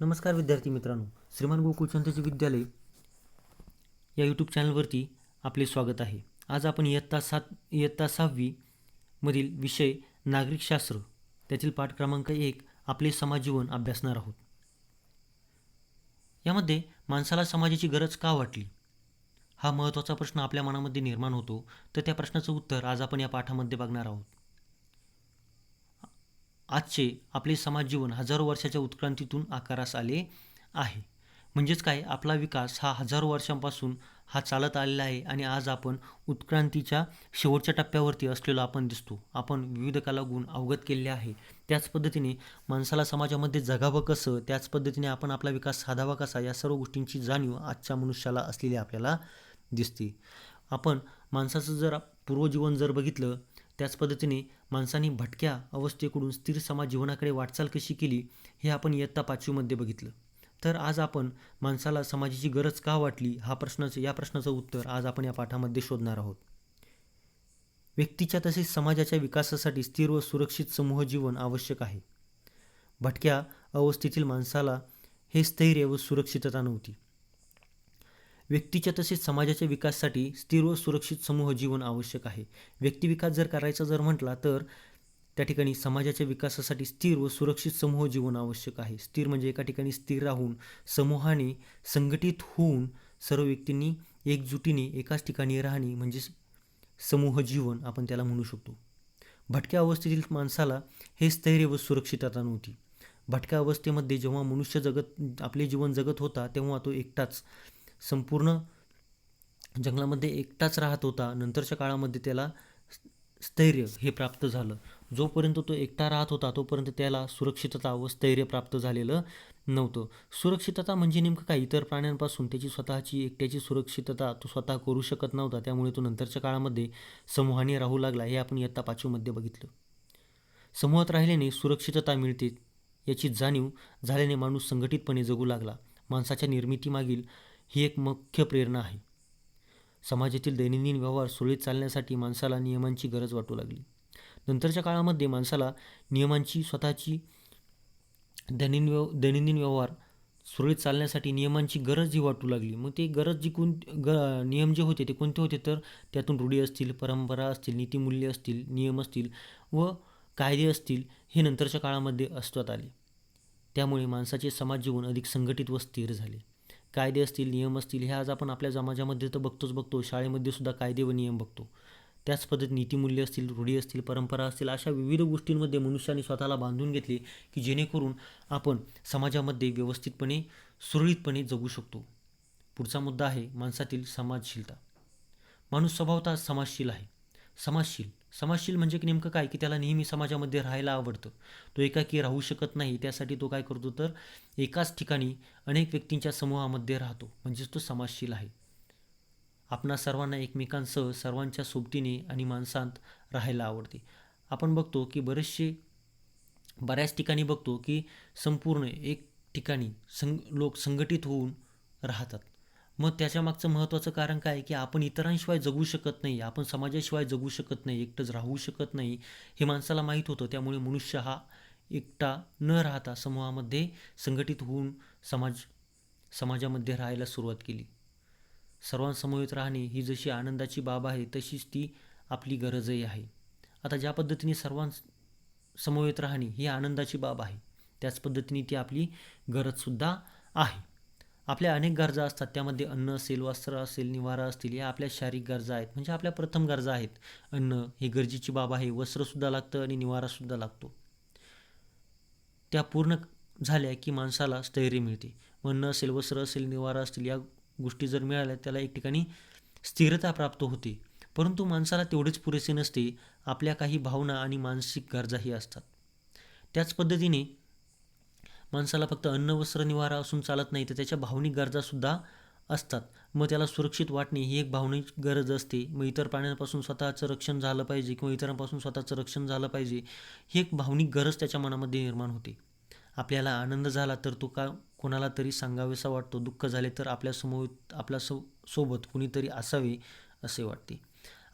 नमस्कार विद्यार्थी मित्रांनो श्रीमान गोकुळचंदचे विद्यालय या यूट्यूब चॅनलवरती आपले स्वागत आहे. आज आपण इयत्ता सात इयत्ता सहावी मधील विषय नागरिकशास्त्र त्यातील पाठ क्रमांक एक आपले समाज जीवन अभ्यासणार आहोत. यामध्ये माणसाला समाजाची गरज का वाटली? हा महत्त्वाचा प्रश्न आपल्या मनामध्ये निर्माण होतो तर त्या प्रश्नाचं उत्तर आज आपण या पाठामध्ये बघणार आहोत. आजचे आपले समाज जीवन हजारो वर्षाच्या उत्क्रांतीतून आकारास आले आहे. म्हणजेच काय? आपला विकास हा हजारो वर्षांपासून हा चालत आलेला आहे आणि आज आपण उत्क्रांतीच्या शेवटच्या टप्प्यावरती असलेलो आपण दिसतो. आपण विविध कलागुण अवगत केलेले आहे. त्याच पद्धतीने माणसाला समाजामध्ये जगावं कसं त्याच पद्धतीने आपण आपला विकास साधावा कसा या सर्व गोष्टींची जाणीव आजच्या मनुष्याला असलेली आपल्याला दिसते. आपण माणसाचं जर पूर्वजीवन जर बघितलं त्याच पद्धतीने माणसाने भटक्या अवस्थेकडून स्थिर समाज जीवनाकडे वाटचाल कशी केली हे आपण इयत्ता पाचवीमध्ये बघितलं. तर आज आपण माणसाला समाजाची गरज का वाटली हा प्रश्नाचं या प्रश्नाचं उत्तर आज आपण या पाठामध्ये शोधणार आहोत. व्यक्तीच्या तसेच समाजाच्या विकासासाठी स्थिर व सुरक्षित समूह जीवन आवश्यक आहे. भटक्या अवस्थेतील माणसाला हे स्थैर्य व सुरक्षितता नव्हती. व्यक्तीच्या तसेच समाजाच्या विकासासाठी स्थिर व सुरक्षित समूह जीवन आवश्यक आहे. व्यक्तिविकास जर करायचा जर म्हटला तर त्या ठिकाणी समाजाच्या विकासासाठी स्थिर व सुरक्षित समूह जीवन आवश्यक आहे. स्थिर म्हणजे एका ठिकाणी स्थिर राहून समूहाने संघटित होऊन सर्व व्यक्तींनी एकजुटीने एकाच ठिकाणी राहणे म्हणजे समूह जीवन आपण त्याला म्हणू शकतो. भटक्या अवस्थेतील माणसाला हे स्थैर्य व सुरक्षितता नव्हती. भटक्या अवस्थेमध्ये जेव्हा मनुष्य जगत आपले जीवन जगत होता तेव्हा तो एकटाच संपूर्ण जंगलामध्ये एकटाच राहत होता. नंतरच्या काळामध्ये त्याला स्थैर्य हे प्राप्त झालं. जोपर्यंत तो एकटा राहत होता तोपर्यंत त्याला सुरक्षितता व स्थैर्य प्राप्त झालेलं नव्हतं. सुरक्षितता म्हणजे नेमकं काय? इतर प्राण्यांपासून त्याची स्वतःची एकट्याची सुरक्षितता तो स्वतः करू शकत नव्हता. त्यामुळे तो नंतरच्या काळामध्ये समूहाने राहू लागला. हे आपण इयत्ता पाचवीमध्ये बघितलं. समूहात राहिल्याने सुरक्षितता मिळते. याची जाणीव झाल्याने माणूस संघटितपणे जगू लागला. माणसाच्या निर्मितीमागील ही एक मुख्य प्रेरणा आहे. समाजातील दैनंदिन व्यवहार सुरळीत चालण्यासाठी माणसाला नियमांची गरज वाटू लागली. नंतरच्या काळामध्ये माणसाला नियमांची स्वतःची दैनंदिन व्यव दैनंदिन व्यवहार सुरळीत चालण्यासाठी नियमांची गरज ही वाटू लागली मग ते गरज जी कोण ग नियम जे होते ते कोणते होते? तर त्यातून रूढी असतील परंपरा असतील नीतिमूल्य असतील नियम असतील व कायदे असतील हे नंतरच्या काळामध्ये अस्तित्वात आले. त्यामुळे माणसाचे समाज जीवन अधिक संघटित व स्थिर झाले. कायदे असतील नियम असतील हे आज आपण आपल्या समाजामध्ये तर बघतोच बघतो. शाळेमध्ये सुद्धा कायदे व नियम बघतो. त्याच पद्धत नीतिमूल्य असतील रूढी असतील परंपरा असतील अशा विविध गोष्टींमध्ये मनुष्याने स्वतःला बांधून घेतले की जेणेकरून आपण समाजामध्ये व्यवस्थितपणे सुरळीतपणे जगू शकतो. पुढचा मुद्दा आहे माणसातील समाजशीलता. माणूस स्वभावतः समाजशील आहे. समाजशील. समाजशील म्हणजे की नेमकं काय? की त्याला नेहमी समाजामध्ये राहायला आवडतं. तो एकाकी राहू शकत नाही त्यासाठी तो काय करतो तर एकाच ठिकाणी अनेक व्यक्तींच्या समूहामध्ये राहतो. म्हणजेच तो समाजशील आहे. आपणा सर्वांना एकमेकांसह सर्वांच्या सोबतीने आणि माणसांत राहायला आवडते. आपण बघतो की बरेचसे बऱ्याच ठिकाणी बघतो की संपूर्ण एक ठिकाणी संग लोक संघटित होऊन राहतात. मग त्याच्या मागचं महत्त्वाचं कारण काय की आपण इतरांशिवाय जगू शकत नाही आपण समाजाशिवाय जगू शकत नाही एकटंच राहू शकत नाही हे माणसाला माहीत होतं. त्यामुळे मनुष्य हा एकटा न राहता समूहामध्ये संघटित होऊन समाज समाजामध्ये राहायला सुरुवात केली. सर्वांसमवेत राहणे ही जशी आनंदाची बाब आहे तशीच ती आपली गरजही आहे. आता ज्या पद्धतीने सर्वांसमवेत राहणे ही आनंदाची बाब आहे त्याच पद्धतीने ती आपली गरजसुद्धा आहे. आपल्या अनेक गरजा असतात. त्यामध्ये अन्न असेल वस्त्र असेल निवारा असतील या आपल्या शारीरिक गरजा आहेत. म्हणजे आपल्या प्रथम गरजा आहेत. अन्न ही गरजेची बाब आहे. वस्त्रसुद्धा लागतं आणि निवारासुद्धा लागतो. त्या पूर्ण झाल्या की माणसाला स्थैर्य मिळते. अन्न असेल वस्त्र असेल निवारा असतील या गोष्टी जर मिळाल्या त्याला एक ठिकाणी स्थिरता प्राप्त होते. परंतु माणसाला तेवढेच पुरेसे नसते. आपल्या काही भावना आणि मानसिक गरजाही असतात. त्याच पद्धतीने माणसाला फक्त अन्न वस्त्र निवारा असून चालत नाही तर त्याच्या भावनिक गरजासुद्धा असतात. मग त्याला सुरक्षित वाटणे ही एक भावनिक गरज असते. मग इतर प्राण्यांपासून स्वतःचं रक्षण झालं पाहिजे किंवा इतरांपासून स्वतःचं रक्षण झालं पाहिजे ही एक भावनिक गरज त्याच्या मनामध्ये निर्माण होते. आपल्याला आनंद झाला तर तो का कोणाला तरी सांगावेसा वाटतो. दुःख झाले तर आपल्यासमोर आपल्या सो सोबत कुणीतरी असावे असे वाटते.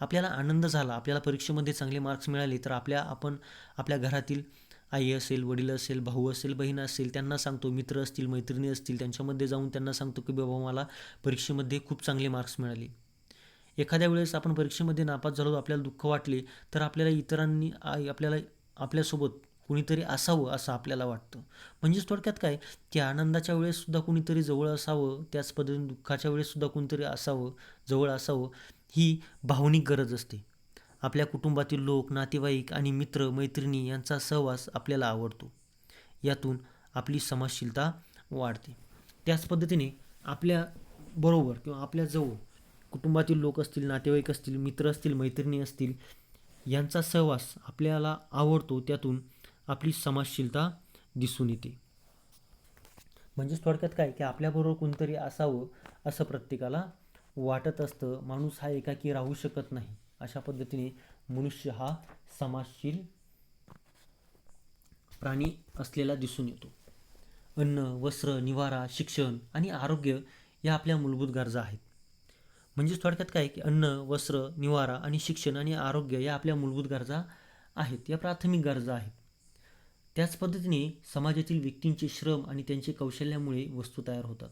आपल्याला आनंद झाला आपल्याला परीक्षेमध्ये चांगले मार्क्स मिळाले तर आपल्या आपण आपल्या घरातील आई असेल वडील असेल भाऊ असेल बहीण असेल त्यांना सांगतो. मित्र असतील मैत्रिणी असतील त्यांच्यामध्ये जाऊन त्यांना सांगतो की बाबा मला परीक्षेमध्ये खूप चांगले मार्क्स मिळाले. एखाद्या वेळेस आपण परीक्षेमध्ये नापास झालो आपल्याला दुःख वाटले तर आपल्याला इतरांनी आई आपल्याला आपल्यासोबत कुणीतरी असावं असं आपल्याला वाटतं. म्हणजेच थोडक्यात काय? की आनंदाच्या वेळेससुद्धा कुणीतरी जवळ असावं त्याच पद्धतीने दुःखाच्या वेळेससुद्धा कुणीतरी असावं जवळ असावं ही भावनिक गरज असते. आपल्या कुटुंबातील लोक नातेवाईक आणि मित्र मैत्रिणी यांचा सहवास आपल्याला आवडतो. यातून आपली समाजशीलता वाढते. त्याच पद्धतीने आपल्या बरोबर किंवा आपल्या जवळ कुटुंबातील लोक असतील नातेवाईक असतील मित्र असतील मैत्रिणी असतील यांचा सहवास आपल्याला आवडतो त्यातून आपली समाजशीलता दिसून येते. म्हणजेच थोडक्यात काय? की आपल्याबरोबर कोणतरी असावं असं प्रत्येकाला वाटत असतं. माणूस हा एकाकी राहू शकत नाही. अशा पद्धतीने मनुष्य हा समाजशील प्राणी असलेला दिसून येतो. अन्न वस्त्र निवारा शिक्षण आणि आरोग्य या आपल्या मूलभूत गरजा आहेत. म्हणजेच थोडक्यात काय की अन्न वस्त्र निवारा आणि शिक्षण आणि आरोग्य या आपल्या मूलभूत गरजा आहेत या प्राथमिक गरजा आहेत. त्याच पद्धतीने समाजातील व्यक्तींचे श्रम आणि त्यांचे कौशल्यामुळे वस्तू तयार होतात.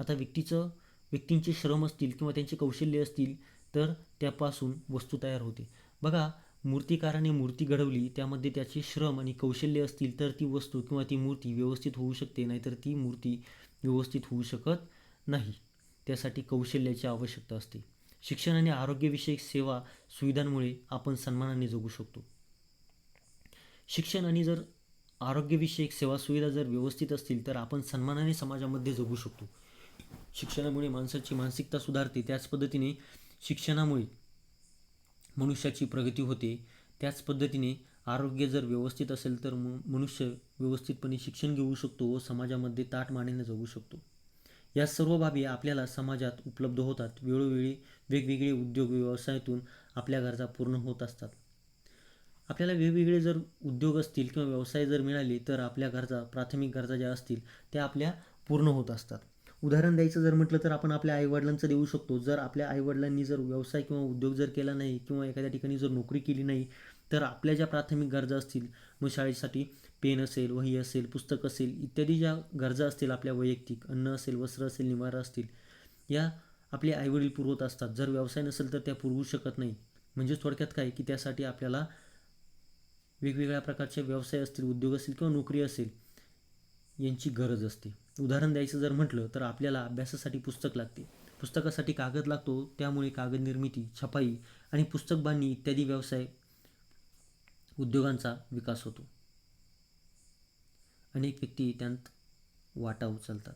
आता व्यक्तीचं व्यक्तींचे श्रम असतील किंवा त्यांचे कौशल्य असतील तर त्यापासून वस्तू तयार होते. बघा मूर्तिकाराने मूर्ती घडवली त्यामध्ये त्याचे श्रम आणि कौशल्य असतील तर ती वस्तू किंवा ती मूर्ती व्यवस्थित होऊ शकते नाहीतर ती मूर्ती व्यवस्थित होऊ शकत नाही. त्यासाठी कौशल्याची आवश्यकता असते. शिक्षण आणि आरोग्यविषयक सेवा सुविधांमुळे आपण सन्मानाने जगू शकतो. शिक्षण आणि जर आरोग्यविषयक सेवा सुविधा जर व्यवस्थित असतील तर आपण सन्मानाने समाजामध्ये जगू शकतो. शिक्षणामुळे माणसाची मानसिकता सुधारते. त्याच पद्धतीने शिक्षणामुळे मनुष्याची प्रगती होते. त्याच पद्धतीने आरोग्य जर व्यवस्थित असेल तर म मनुष्य व्यवस्थितपणे शिक्षण घेऊ शकतो व समाजामध्ये ताट मानेने जगू शकतो. या सर्व बाबी आपल्याला समाजात उपलब्ध होतात. वेळोवेळी वेगवेगळे उद्योग व्यवसायातून आपल्या गरजा पूर्ण होत असतात. आपल्याला वेगवेगळे जर उद्योग असतील किंवा व्यवसाय जर मिळाले तर आपल्या गरजा प्राथमिक गरजा ज्या असतील त्या आपल्या पूर्ण होत असतात. उदाहरण द्यायचं जर म्हटलं तर आपण आपल्या आईवडिलांचं देऊ शकतो. जर आपल्या आईवडिलांनी जर व्यवसाय किंवा उद्योग जर केला नाही किंवा एखाद्या ठिकाणी जर नोकरी केली नाही तर आपल्या ज्या प्राथमिक गरजा असतील मग शाळेसाठी पेन असेल वही असेल पुस्तक असेल इत्यादी ज्या गरजा असतील आपल्या वैयक्तिक अन्न असेल वस्त्र असेल निवारा असतील या आपले आईवडील पुरवत असतात. जर व्यवसाय नसेल तर त्या पुरवू शकत नाही म्हणजेच थोडक्यात काय? की त्यासाठी आपल्याला वेगवेगळ्या प्रकारचे व्यवसाय असतील उद्योग असतील किंवा नोकरी असेल यांची गरज असते. उदाहरण द्यायचं जर म्हटलं तर आपल्याला अभ्यासासाठी पुस्तक लागते. पुस्तकासाठी कागद लागतो त्यामुळे कागद निर्मिती छपाई आणि पुस्तक बांधणी इत्यादी व्यवसाय उद्योगांचा विकास होतो. अनेक व्यक्ती त्यात वाटा उचलतात.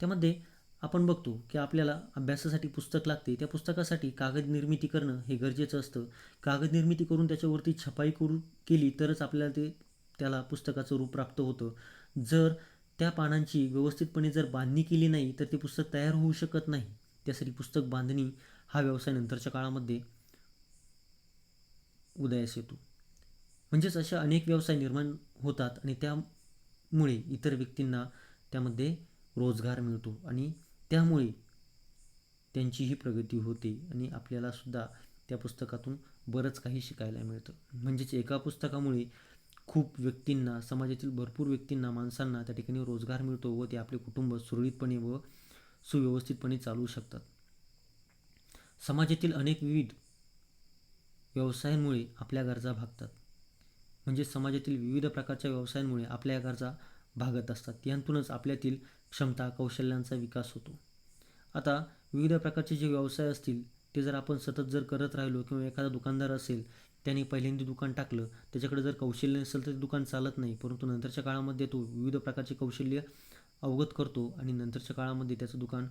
त्यामध्ये आपण बघतो की आपल्याला अभ्यासासाठी पुस्तक लागते. त्या पुस्तकासाठी कागद निर्मिती करणं हे गरजेचं असतं. कागद निर्मिती करून त्याच्यावरती छपाई करू केली तरच आपल्याला ते त्याला पुस्तकाचं रूप प्राप्त होतं. जर त्या पानांची व्यवस्थितपणे जर बांधणी केली नाही तर ते पुस्तक तयार होऊ शकत नाही. त्यासाठी पुस्तक बांधणी हा व्यवसाय नंतरच्या काळामध्ये उदयास येतो. म्हणजेच अशा अनेक व्यवसाय निर्माण होतात आणि त्यामुळे इतर व्यक्तींना त्यामध्ये रोजगार मिळतो आणि त्यामुळे त्यांचीही प्रगती होते आणि आपल्याला सुद्धा त्या पुस्तकातून बरंच काही शिकायला मिळतं. म्हणजेच एका पुस्तकामुळे खूप व्यक्तींना समाजातील भरपूर व्यक्तींना माणसांना त्या ठिकाणी रोजगार मिळतो व ते आपले कुटुंब सुरळीतपणे व सुव्यवस्थितपणे चालवू शकतात. समाजातील अनेक विविध व्यवसायांमुळे आपल्या गरजा भागतात. म्हणजे समाजातील विविध प्रकारच्या व्यवसायांमुळे आपल्या गरजा भागत असतात. यातूनच आपल्यातील क्षमता कौशल्यांचा विकास होतो. आता विविध प्रकारचे जे व्यवसाय असतील ते जर आपण सतत जर करत राहिलो किंवा एखादा दुकानदार असेल त्याने पहिल्यांदा दुकान टाकलं. त्याच्याकडे जर कौशल्य नसेल तर दुकान चालत नाही. परंतु नंतरच्या काळामध्ये तो विविध प्रकारचे कौशल्य अवगत करतो आणि नंतरच्या काळामध्ये त्याचं दुकान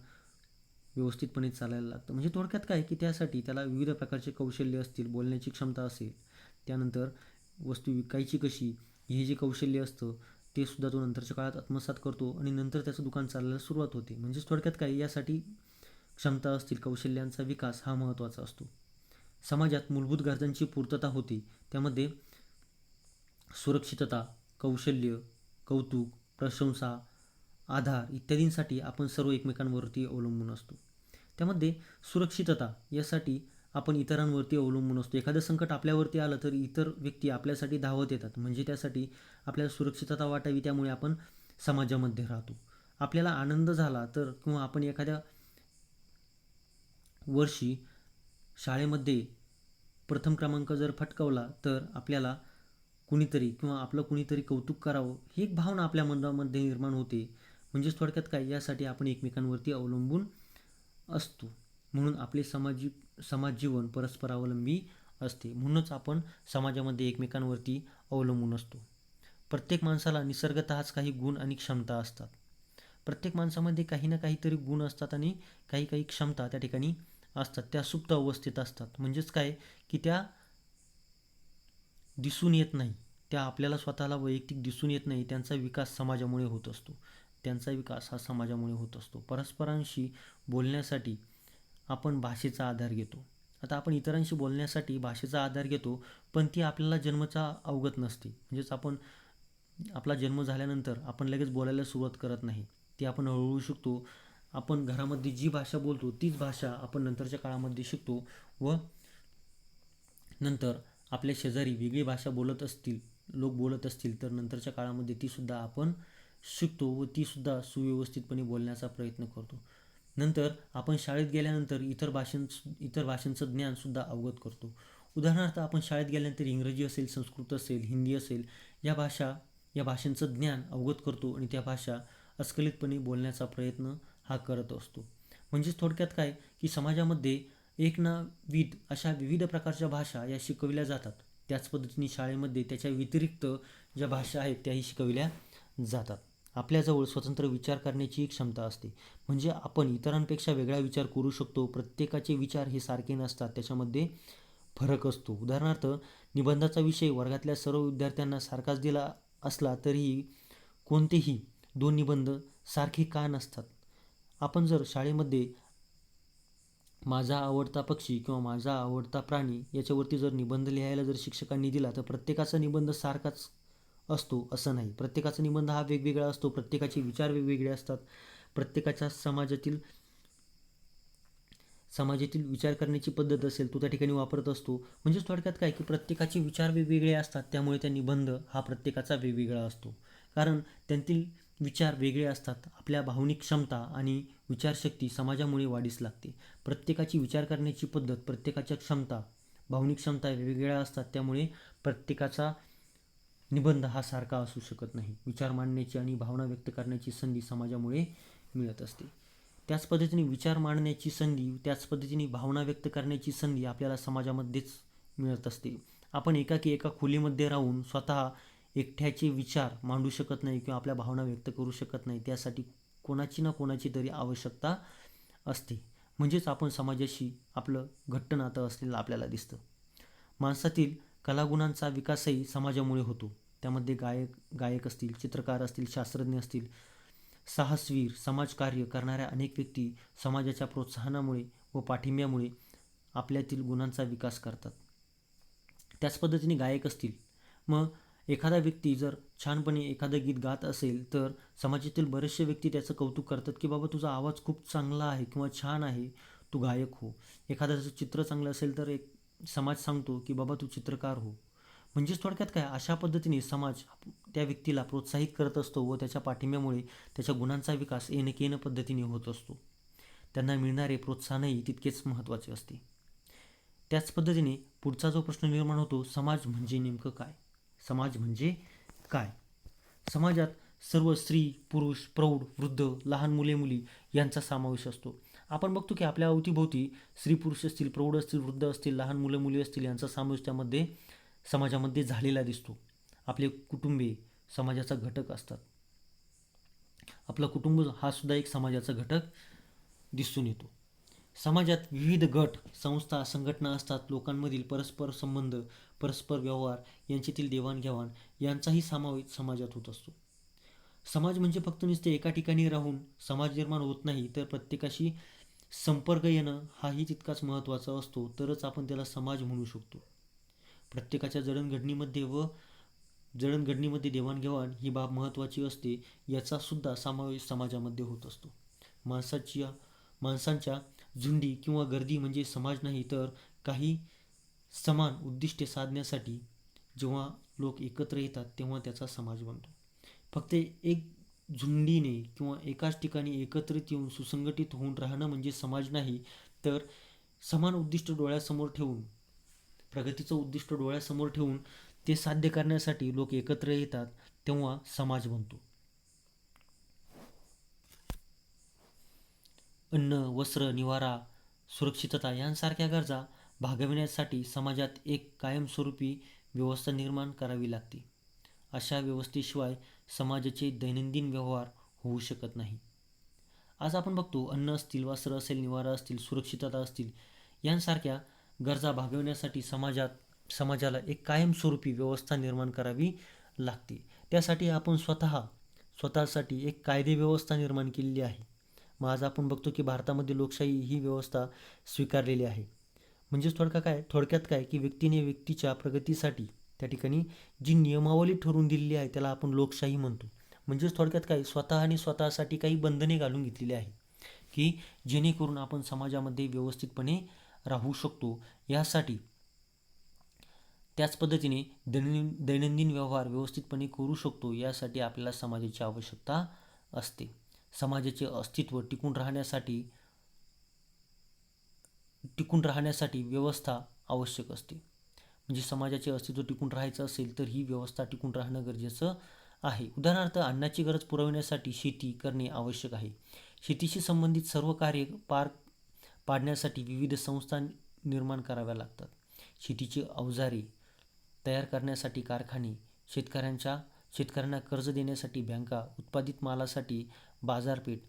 व्यवस्थितपणे चालायला लागतं. म्हणजे थोडक्यात काय की त्यासाठी त्याला विविध प्रकारचे कौशल्य असतील बोलण्याची क्षमता असेल त्यानंतर वस्तू विकायची कशी हे जे कौशल्य असतं ते सुद्धा तो नंतरच्या काळात आत्मसात करतो आणि नंतर त्याचं दुकान चालायला सुरुवात होते. म्हणजेच थोडक्यात काय यासाठी क्षमता असतील कौशल्यांचा विकास हा महत्त्वाचा असतो. समाजात मूलभूत गरजांची पूर्तता होते. त्यामध्ये सुरक्षितता कौशल्य कौतुक प्रशंसा आधार इत्यादींसाठी आपण सर्व एकमेकांवरती अवलंबून असतो. त्यामध्ये सुरक्षितता यासाठी आपण इतरांवरती अवलंबून असतो. एखादं संकट आपल्यावरती आलं तर इतर व्यक्ती आपल्यासाठी धावत येतात. म्हणजे त्यासाठी आपल्याला सुरक्षितता वाटावी त्यामुळे आपण समाजामध्ये राहतो. आपल्याला आनंद झाला तर किंवा आपण एखाद्या वर्षी शाळेमध्ये प्रथम क्रमांक जर फटकवला तर आपल्याला कुणीतरी किंवा आपलं कुणीतरी कौतुक करावं ही एक भावना आपल्या मनामध्ये निर्माण होते. म्हणजेच थोडक्यात काय? यासाठी आपण एकमेकांवरती अवलंबून असतो. म्हणून आपले समाजी समाज जीवन परस्परावलंबी असते. म्हणूनच आपण समाजामध्ये एकमेकांवरती अवलंबून असतो. प्रत्येक माणसाला निसर्गतःच काही गुण आणि क्षमता असतात. प्रत्येक माणसामध्ये काही ना काहीतरी गुण असतात आणि काही काही क्षमता त्या ठिकाणी असतात त्या सुप्त अवस्थेत असतात. म्हणजेच काय? की त्या दिसून येत नाही. त्या आपल्याला स्वतःला वैयक्तिक दिसून येत नाही. त्यांचा विकास समाजामुळे होत असतो. त्यांचा विकास हा समाजामुळे होत असतो. परस्परांशी बोलण्यासाठी आपण भाषेचा आधार घेतो. आता आपण इतरांशी बोलण्यासाठी भाषेचा आधार घेतो पण ती आपल्याला जन्मचा अवगत नसते. म्हणजेच आपण आपला जन्म झाल्यानंतर आपण लगेच बोलायला सुरुवात करत नाही. ती आपण हळूहळू शिकतो. आपण घरामध्ये जी भाषा बोलतो तीच भाषा आपण नंतरच्या काळामध्ये शिकतो व नंतर आपल्या शेजारी वेगळी भाषा बोलत असतील लोक बोलत असतील तर नंतरच्या काळामध्ये तीसुद्धा आपण शिकतो व तीसुद्धा सुव्यवस्थितपणे बोलण्याचा प्रयत्न करतो. नंतर आपण शाळेत गेल्यानंतर इतर भाषां इतर भाषांचं ज्ञानसुद्धा अवगत करतो. उदाहरणार्थ आपण शाळेत गेल्यानंतर इंग्रजी असेल संस्कृत असेल हिंदी असेल या भाषा या भाषांचं ज्ञान अवगत करतो आणि त्या भाषा अस्खलितपणे बोलण्याचा प्रयत्न हा करत असतो. म्हणजेच थोडक्यात काय? की समाजामध्ये एक ना विध अशा विविध प्रकारच्या भाषा या शिकविल्या जातात. त्याच पद्धतीने शाळेमध्ये त्याच्या व्यतिरिक्त ज्या भाषा आहेत त्याही शिकविल्या जातात. आपल्याजवळ स्वतंत्र विचार करण्याची क्षमता असते. म्हणजे आपण इतरांपेक्षा वेगळा विचार करू शकतो. प्रत्येकाचे विचार हे सारखे नसतात. त्याच्यामध्ये फरक असतो. उदाहरणार्थ निबंधाचा विषय वर्गातल्या सर्व विद्यार्थ्यांना सारखाच दिला असला तरीही कोणतेही दोन निबंध सारखे का नसतात? आपण जर शाळेमध्ये माझा आवडता पक्षी किंवा माझा आवडता प्राणी याच्यावरती जर निबंध लिहायला जर शिक्षकांनी दिला तर प्रत्येकाचा निबंध सारखाच असतो असं नाही. प्रत्येकाचा निबंध हा वेगवेगळा असतो प्रत्येकाचे विचार वेगवेगळे असतात. प्रत्येकाच्या समाजातील समाजातील विचार करण्याची पद्धत असेल तो त्या ठिकाणी वापरत असतो. म्हणजेच थोडक्यात काय की प्रत्येकाचे विचार वेगवेगळे असतात त्यामुळे त्या निबंध हा प्रत्येकाचा वेगवेगळा असतो. कारण त्यांतील विचार वेगळे असतात. आपल्या भावनिक क्षमता आणि विचारशक्ती समाजामुळे वाढीस लागते. प्रत्येकाची विचार करण्याची पद्धत प्रत्येकाच्या क्षमता भावनिक क्षमता वेगवेगळ्या असतात. त्यामुळे प्रत्येकाचा निबंध हा सारखा असू शकत नाही. विचार मांडण्याची आणि भावना व्यक्त करण्याची संधी समाजामुळे मिळत असते. त्याच पद्धतीने विचार मांडण्याची संधी त्याच पद्धतीने भावना व्यक्त करण्याची संधी आपल्याला समाजामध्येच मिळत असते. आपण एकाकी एका खोलीमध्ये राहून स्वतः एकट्याचे विचार मांडू शकत नाही किंवा आपल्या भावना व्यक्त करू शकत नाही त्यासाठी कोणाची ना कोणाची तरी आवश्यकता असते. म्हणजेच आपण समाजाशी आपलं घट्ट नातं असलेलं आपल्याला दिसतं. माणसातील कलागुणांचा विकासही समाजामुळे होतो. त्यामध्ये गायक गायक असतील चित्रकार असतील शास्त्रज्ञ असतील साहसवीर समाजकार्य करणाऱ्या अनेक व्यक्ती समाजाच्या प्रोत्साहनामुळे व पाठिंब्यामुळे आपल्यातील गुणांचा विकास करतात. त्याच पद्धतीने गायक असतील. मग एखादा व्यक्ती जर छानपणे एखादं गीत गात असेल तर समाजातील बरेचसे व्यक्ती त्याचं कौतुक करतात की बाबा तुझा आवाज खूप चांगला आहे किंवा छान आहे तू गायक हो. एखाद्याचं चित्र चांगलं असेल तर एक समाज सांगतो की बाबा तू चित्रकार हो. म्हणजेच थोडक्यात काय अशा पद्धतीने समाज त्या व्यक्तीला प्रोत्साहित करत असतो व त्याच्या पाठिंब्यामुळे त्याच्या गुणांचा विकास येणं पद्धतीने होत असतो. त्यांना मिळणारे प्रोत्साहनही तितकेच महत्त्वाचे असते. त्याच पद्धतीने पुढचा जो प्रश्न निर्माण होतो समाज म्हणजे नेमकं काय? समाज म्हणजे काय? समाजात सर्व स्त्री पुरुष प्रौढ वृद्ध लहान मुले मुली यांचा समावेश असतो. आपण बघतो की आपल्या अवतीभोवती स्त्री पुरुष असतील प्रौढ असतील वृद्ध असतील लहान मुलं मुली असतील यांचा समावेश त्यामध्ये समाजामध्ये झालेला दिसतो. आपले कुटुंबे समाजाचा घटक असतात. आपलं कुटुंब हा सुद्धा एक समाजाचा घटक दिसून येतो. समाजात विविध गट संस्था संघटना असतात. लोकांमधील परस्पर संबंध परस्पर व्यवहार यांच्यातील देवाणघेवाण यांचाही समावेश समाजात होत असतो. समाज म्हणजे फक्त नुसते एका ठिकाणी राहून समाज निर्माण होत नाही तर प्रत्येकाशी संपर्क येणं हाही तितकाच महत्त्वाचा असतो तरच आपण त्याला समाज म्हणू शकतो. प्रत्येकाच्या जडणघडणीमध्ये व जडणघडणीमध्ये देवाणघेवाण ही बाब महत्त्वाची असते याचा सुद्धा समावेश समाजामध्ये होत असतो. माणसाच्या माणसांच्या झुंडी किंवा गर्दी म्हणजे समाज नाही तर काही समान उद्दिष्टे साधण्यासाठी जेव्हा लोक एकत्र येतात तेव्हा त्याचा समाज बनतो. फक्त एक झुंडीने किंवा एकाच ठिकाणी एकत्रित येऊन सुसंघटित होऊन राहणं म्हणजे समाज नाही तर समान उद्दिष्ट डोळ्यासमोर ठेवून प्रगतीचं उद्दिष्ट डोळ्यासमोर ठेवून ते साध्य करण्यासाठी लोक एकत्र येतात तेव्हा समाज बनतो. अन्न वस्त्र निवारा सुरक्षितता यांसारख्या गरजा भागविण्यासाठी समाजात एक कायमस्वरूपी व्यवस्था निर्माण करावी लागते. अशा व्यवस्थेशिवाय समाजाचे दैनंदिन व्यवहार होऊ शकत नाही. आज आपण बघतो अन्न असतील वस्त्र असेल निवारा असतील सुरक्षितता असतील यांसारख्या गरजा भागविण्यासाठी समाजात समाजाला एक कायमस्वरूपी व्यवस्था निर्माण करावी लागते. त्यासाठी आपण स्वतः स्वतःसाठी एक कायदे व्यवस्था निर्माण केलेली आहे. मग आज आपण बघतो की भारतामध्ये लोकशाही ही व्यवस्था स्वीकारलेली आहे. म्हणजेच थोडक्या काय थोडक्यात काय की व्यक्तीने व्यक्तीच्या प्रगतीसाठी त्या ठिकाणी जी नियमावली ठरवून दिलेली आहे त्याला आपण लोकशाही म्हणतो. म्हणजेच थोडक्यात काय स्वतः आणि स्वतःसाठी काही बंधने घालून घेतलेली आहे की जेणेकरून आपण समाजामध्ये व्यवस्थितपणे राहू शकतो. यासाठी त्याच पद्धतीने दैनंदिन दैनंदिन व्यवहार व्यवस्थितपणे करू शकतो यासाठी आपल्याला समाजाची आवश्यकता असते. समाजाचे अस्तित्व टिकून राहण्यासाठी टिकून राहण्यासाठी व्यवस्था आवश्यक असते. म्हणजे समाजाचे अस्तित्व टिकून राहायचं असेल तर ही व्यवस्था टिकून राहणं गरजेचं आहे. उदाहरणार्थ अन्नाची गरज पुरवण्यासाठी शेती करणे आवश्यक आहे. शेतीशी संबंधित सर्व कार्य पार पाडण्यासाठी विविध संस्था निर्माण कराव्या लागतात. शेतीची अवजारे तयार करण्यासाठी कारखाने शेतकऱ्यांच्या शेतकऱ्यांना कर्ज देण्यासाठी बँका उत्पादित मालासाठी बाजारपेठ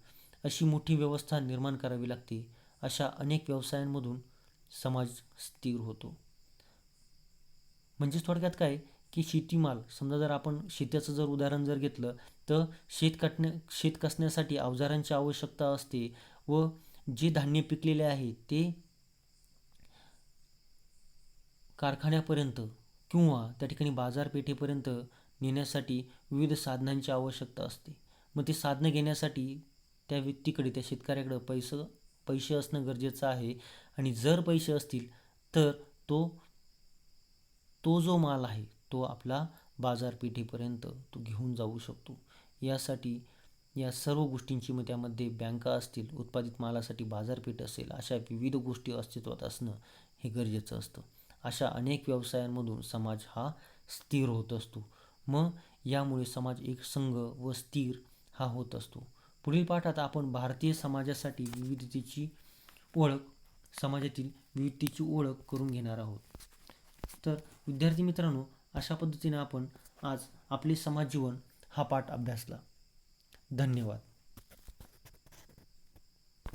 अशी मोठी व्यवस्था निर्माण करावी लागते. अशा अनेक व्यवसायांमधून समाज स्थिर होतो. म्हणजेच थोडक्यात काय? की शेतीमाल समजा जर आपण शेत्याचं जर उदाहरण जर घेतलं तर शेत कटण्या शेत कसण्यासाठी अवजारांची आवश्यकता असते व जे धान्य पिकलेले आहे ते कारखान्यापर्यंत किंवा त्या ठिकाणी बाजारपेठेपर्यंत नेण्यासाठी विविध साधनांची आवश्यकता असते. मग ती साधनं घेण्यासाठी त्या व्यक्तीकडे त्या शेतकऱ्याकडं पैसं पैसे असणं गरजेचं आहे. आणि जर पैसे असतील तर तो तो जो माल आहे तो आपला बाजारपेठेपर्यंत तो घेऊन जाऊ शकतो. यासाठी या सर्व गोष्टींची मग त्यामध्ये बँका असतील उत्पादित मालासाठी बाजारपेठ असेल अशा विविध गोष्टी अस्तित्वात असणं हे गरजेचं असतं. अशा अनेक व्यवसायांमधून समाज हा स्थिर होत असतो. मग यामुळे समाज एक संघ व स्थिर हा होत असतो. पुढील पाठात आपण भारतीय समाजासाठी विविधतेची ओळख समाजातील विविधतेची ओळख करून घेणार आहोत. तर विद्यार्थी मित्रांनो अशा पद्धतीने आपण आज आपले समाज जीवन हा पाठ अभ्यासला. धन्यवाद.